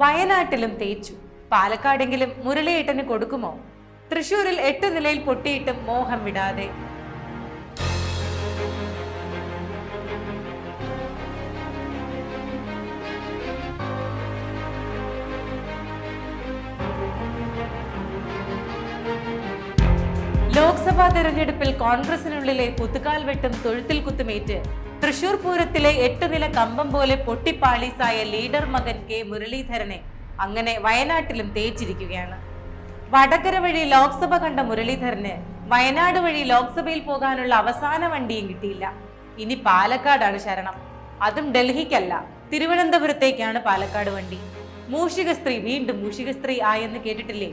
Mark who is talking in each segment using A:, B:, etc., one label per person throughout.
A: വയനാട്ടിലും തേച്ചു. പാലക്കാടെങ്കിലും മുരളിയേട്ടന് കൊടുക്കുമോ? തൃശൂരിൽ എട്ട് നിലയിൽ പൊട്ടിയിട്ടും മോഹം വിടാതെ ലോക്സഭാ തെരഞ്ഞെടുപ്പിൽ കോൺഗ്രസിനുള്ളിലെ കുത്തുകാൽ വെട്ടും തൊഴുത്തിൽ കുത്തുമേറ്റ്. തൃശൂർ പൂരത്തിലെ എട്ട് നില കമ്പം പോലെ പൊട്ടിപ്പാളീസായ ലീഡർ മകൻ കെ മുരളീധരനെ അങ്ങനെ വയനാട്ടിലും തേച്ചിരിക്കുകയാണ്. വടകര വഴി ലോക്സഭ കണ്ട മുരളീധരന് വയനാട് വഴി ലോക്സഭയിൽ പോകാനുള്ള അവസാന വണ്ടിയും കിട്ടിയില്ല. ഇനി പാലക്കാടാണ് ശരണം. അതും ഡൽഹിക്കല്ല തിരുവനന്തപുരത്തേക്കാണ് പാലക്കാട് വണ്ടി. മൂഷിക സ്ത്രീ വീണ്ടും മൂഷിക സ്ത്രീ ആയെന്ന് കേട്ടിട്ടില്ലേ?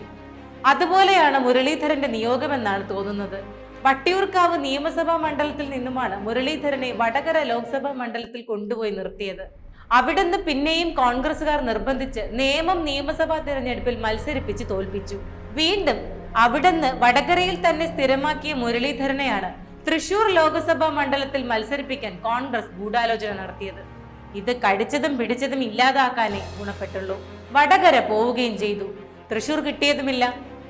A: അതുപോലെയാണ് മുരളീധരന്റെ നിയോഗമെന്നാണ് തോന്നുന്നത്. വട്ടിയൂർക്കാവ് നിയമസഭാ മണ്ഡലത്തിൽ നിന്നുമാണ് മുരളീധരനെ വടകര ലോക്സഭാ മണ്ഡലത്തിൽ കൊണ്ടുപോയി നിർത്തിയത്. അവിടുന്ന് പിന്നെയും കോൺഗ്രസുകാർ നിർബന്ധിച്ച് നേമം നിയമസഭാ തിരഞ്ഞെടുപ്പിൽ മത്സരിപ്പിച്ച് തോൽപ്പിച്ചു. വീണ്ടും അവിടുന്ന് വടകരയിൽ തന്നെ സ്ഥിരമാക്കിയ മുരളീധരനെയാണ് തൃശൂർ ലോക്സഭാ മണ്ഡലത്തിൽ മത്സരിപ്പിക്കാൻ കോൺഗ്രസ് ഗൂഢാലോചന നടത്തിയത്. ഇത് കടിച്ചതും പിടിച്ചതും ഇല്ലാതാക്കാനേ ഗുണപ്പെട്ടുള്ളൂ. വടകര പോവുകയും ചെയ്തു. തൃശൂർ കിട്ടിയതുമില്ല.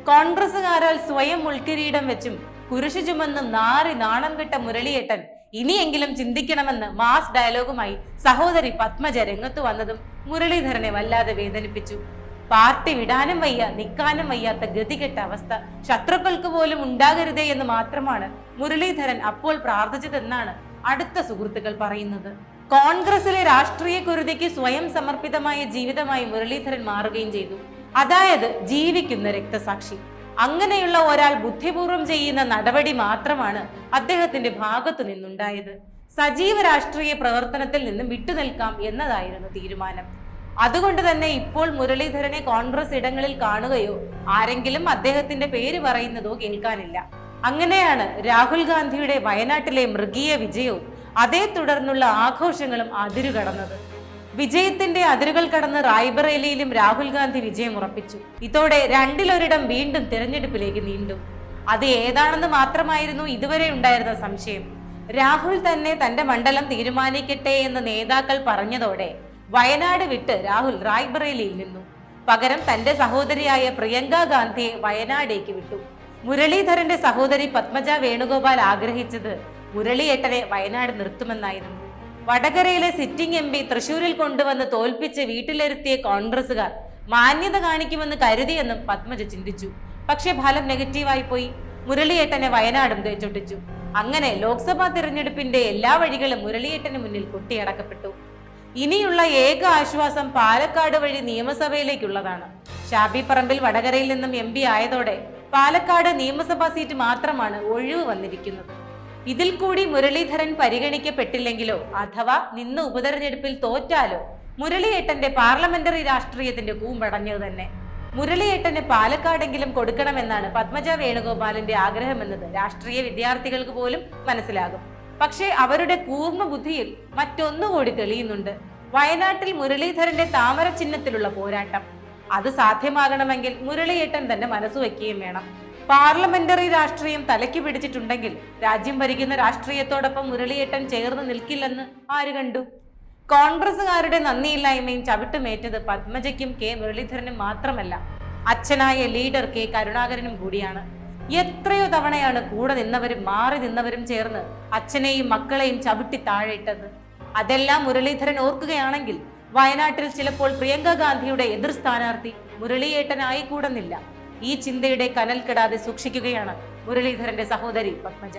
A: കോൺഗ്രസുകാരാൽ സ്വയം ഉൾക്കിരീടം വെച്ചും കുരിശു ചുമന്ന് നാറി നാണം കെട്ട മുരളിയേട്ടൻ ഇനിയെങ്കിലും ചിന്തിക്കണമെന്ന് മാസ് ഡയലോഗുമായി സഹോദരി പത്മജ രംഗത്തു വന്നതും മുരളീധരനെ വല്ലാതെ വേദനിപ്പിച്ചു. പാർട്ടി വിടാനും വയ്യ നിൽക്കാനും വയ്യാത്ത ഗതികെട്ട അവസ്ഥ ശത്രുക്കൾക്ക് പോലും ഉണ്ടാകരുതേ എന്ന് മാത്രമാണ് മുരളീധരൻ അപ്പോൾ പ്രാർത്ഥിച്ചതെന്നാണ് അടുത്ത സുഹൃത്തുക്കൾ പറയുന്നത്. കോൺഗ്രസിലെ രാഷ്ട്രീയ കുരുതിക്ക് സ്വയം സമർപ്പിതമായ ജീവിതമായി മുരളീധരൻ മാറുകയും ചെയ്തു. അതായത് ജീവിക്കുന്ന രക്തസാക്ഷി. അങ്ങനെയുള്ള ഒരാൾ ബുദ്ധിപൂർവം ചെയ്യുന്ന നടപടി മാത്രമാണ് അദ്ദേഹത്തിന്റെ ഭാഗത്തു നിന്നുണ്ടായത്. സജീവ രാഷ്ട്രീയ പ്രവർത്തനത്തിൽ നിന്നും വിട്ടുനിൽക്കാം എന്നതായിരുന്നു തീരുമാനം. അതുകൊണ്ട് തന്നെ ഇപ്പോൾ മുരളീധരനെ കോൺഗ്രസ് ഇടങ്ങളിൽ കാണുകയോ ആരെങ്കിലും അദ്ദേഹത്തിന്റെ പേര് പറയുന്നതോ കേൾക്കാനില്ല. അങ്ങനെയാണ് രാഹുൽ ഗാന്ധിയുടെ വയനാട്ടിലെ മൃഗീയ വിജയവും അതേ തുടർന്നുള്ള ആഘോഷങ്ങളും അതിരുകടന്നത്. വിജയത്തിന്റെ അതിരുകൾ കടന്ന് റായ്ബറേലിയിലും രാഹുൽ ഗാന്ധി വിജയം ഉറപ്പിച്ചു. ഇതോടെ രണ്ടിലൊരിടം വീണ്ടും തിരഞ്ഞെടുപ്പിലേക്ക് നീണ്ടു. അത് ഏതാണെന്ന് മാത്രമായിരുന്നു ഇതുവരെ ഉണ്ടായിരുന്ന സംശയം. രാഹുൽ തന്നെ തന്റെ മണ്ഡലം തീരുമാനിക്കട്ടെ എന്ന് നേതാക്കൾ പറഞ്ഞതോടെ വയനാട് വിട്ട് രാഹുൽ റായ്ബറേലിയിൽ നിന്നു. പകരം തന്റെ സഹോദരിയായ പ്രിയങ്ക ഗാന്ധിയെ വയനാടേക്ക് വിട്ടു. മുരളീധരന്റെ സഹോദരി പത്മജ വേണുഗോപാൽ ആഗ്രഹിച്ചത് മുരളിയേട്ടനെ വയനാട് നിർത്തുമെന്നായിരുന്നു. വടകരയിലെ സിറ്റിംഗ് എം പി തൃശൂരിൽ കൊണ്ടുവന്ന് തോൽപ്പിച്ച് വീട്ടിലിരുത്തിയ കോൺഗ്രസുകാർ മാന്യത കാണിക്കുമെന്ന് കരുതിയെന്നും പത്മജ ചിന്തിച്ചു. പക്ഷെ ഫലം നെഗറ്റീവായി പോയി. മുരളിയേട്ടനെ വയനാടും തേച്ചൊട്ടിച്ചു. അങ്ങനെ ലോക്സഭാ തിരഞ്ഞെടുപ്പിന്റെ എല്ലാ വഴികളും മുരളിയേട്ടന് മുന്നിൽ കൊട്ടിയടക്കപ്പെട്ടു. ഇനിയുള്ള ഏക ആശ്വാസം പാലക്കാട് വഴി നിയമസഭയിലേക്കുള്ളതാണ്. ഷാബി പറമ്പിൽ വടകരയിൽ നിന്നും എം ആയതോടെ പാലക്കാട് നിയമസഭാ സീറ്റ് മാത്രമാണ് ഒഴിവ് വന്നിരിക്കുന്നത്. ഇതിൽ കൂടി മുരളീധരൻ പരിഗണിക്കപ്പെട്ടില്ലെങ്കിലോ? അഥവാ നിന്ന് ഉപതെരഞ്ഞെടുപ്പിൽ തോറ്റാലോ? മുരളിയേട്ടന്റെ പാർലമെന്ററി രാഷ്ട്രീയത്തിന്റെ കൂമ്പടഞ്ഞത് തന്നെ. മുരളിയേട്ടന് പാലക്കാടെങ്കിലും കൊടുക്കണമെന്നാണ് പത്മജ വേണുഗോപാലിന്റെ ആഗ്രഹമെന്നത്. രാഷ്ട്രീയ വിദ്യാർത്ഥികൾക്ക് പോലും മനസ്സിലാകും. പക്ഷേ അവരുടെ കൂർമ്മ ബുദ്ധിയിൽ മറ്റൊന്നുകൂടി തെളിയുന്നുണ്ട്. വയനാട്ടിൽ മുരളീധരന്റെ താമര ചിഹ്നത്തിലുള്ള പോരാട്ടം. അത് സാധ്യമാകണമെങ്കിൽ മുരളിയേട്ടൻ തന്നെ മനസ്സ് വയ്ക്കുകയും വേണം. പാർലമെന്ററി രാഷ്ട്രീയം തലയ്ക്ക് പിടിച്ചിട്ടുണ്ടെങ്കിൽ രാജ്യം ഭരിക്കുന്ന രാഷ്ട്രീയത്തോടൊപ്പം മുരളിയേട്ടൻ ചേർന്ന് നിൽക്കില്ലെന്ന് ആര് കണ്ടു? കോൺഗ്രസുകാരുടെ നന്ദിയില്ലായ്മയും ചവിട്ടുമേറ്റത് പത്മജയ്ക്കും കെ മുരളീധരനും മാത്രമല്ല. അച്ഛനായ ലീഡർ കെ കരുണാകരനും കൂടിയാണ്. എത്രയോ തവണയാണ് കൂടെ നിന്നവരും മാറി നിന്നവരും ചേർന്ന് അച്ഛനെയും മക്കളെയും ചവിട്ടി താഴെയിട്ടത്. അതെല്ലാം മുരളീധരൻ ഓർക്കുകയാണെങ്കിൽ വയനാട്ടിൽ ചിലപ്പോൾ പ്രിയങ്ക ഗാന്ധിയുടെ എതിർ സ്ഥാനാർത്ഥി മുരളിയേട്ടനായി കൂടുന്നില്ല ഈ ചിന്തയുടെ കനൽ കെടാതെ സൂക്ഷിക്കുകയാണ് മുരളീധരന്റെ സഹോദരി പത്മജ.